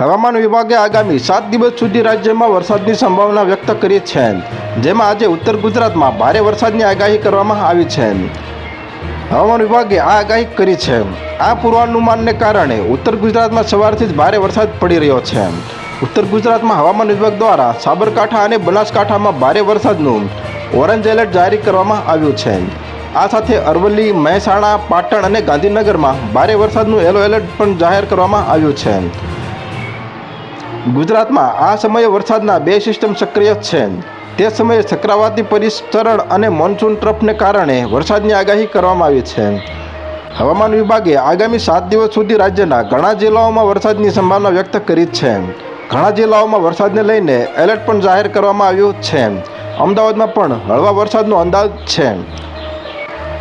હવામાન વિભાગે આગામી સાત દિવસ સુધી રાજ્યમાં વરસાદની સંભાવના વ્યક્ત કરી છે. જેમાં આજે ઉત્તર ગુજરાતમાં ભારે વરસાદની આગાહી કરવામાં આવી છે. હવામાન વિભાગે આ આગાહી કરી છે. આ પૂર્વાનુમાનને કારણે ઉત્તર ગુજરાતમાં સવારથી જ ભારે વરસાદ પડી રહ્યો છે. ઉત્તર ગુજરાતમાં હવામાન વિભાગ દ્વારા સાબરકાંઠા અને બનાસકાંઠામાં ભારે વરસાદનું ઓરેન્જ એલર્ટ જારી કરવામાં આવ્યું છે. આ સાથે અરવલ્લી, મહેસાણા, પાટણ અને ગાંધીનગરમાં ભારે વરસાદનું યલો એલર્ટ પણ જાહેર કરવામાં આવ્યું છે. ગુજરાતમાં આ સમયે વરસાદના બે સિસ્ટમ સક્રિય છે. તે સમયે ચક્રવાતી પરિસરણ અને મોન્સૂન ટ્રફને કારણે વરસાદની આગાહી કરવામાં આવી છે. હવામાન વિભાગે આગામી સાત દિવસ સુધી રાજ્યના ઘણા જિલ્લાઓમાં વરસાદની સંભાવના વ્યક્ત કરી છે. ઘણા જિલ્લાઓમાં વરસાદને લઈને એલર્ટ પણ જાહેર કરવામાં આવ્યું છે. અમદાવાદમાં પણ હળવા વરસાદનો અંદાજ છે.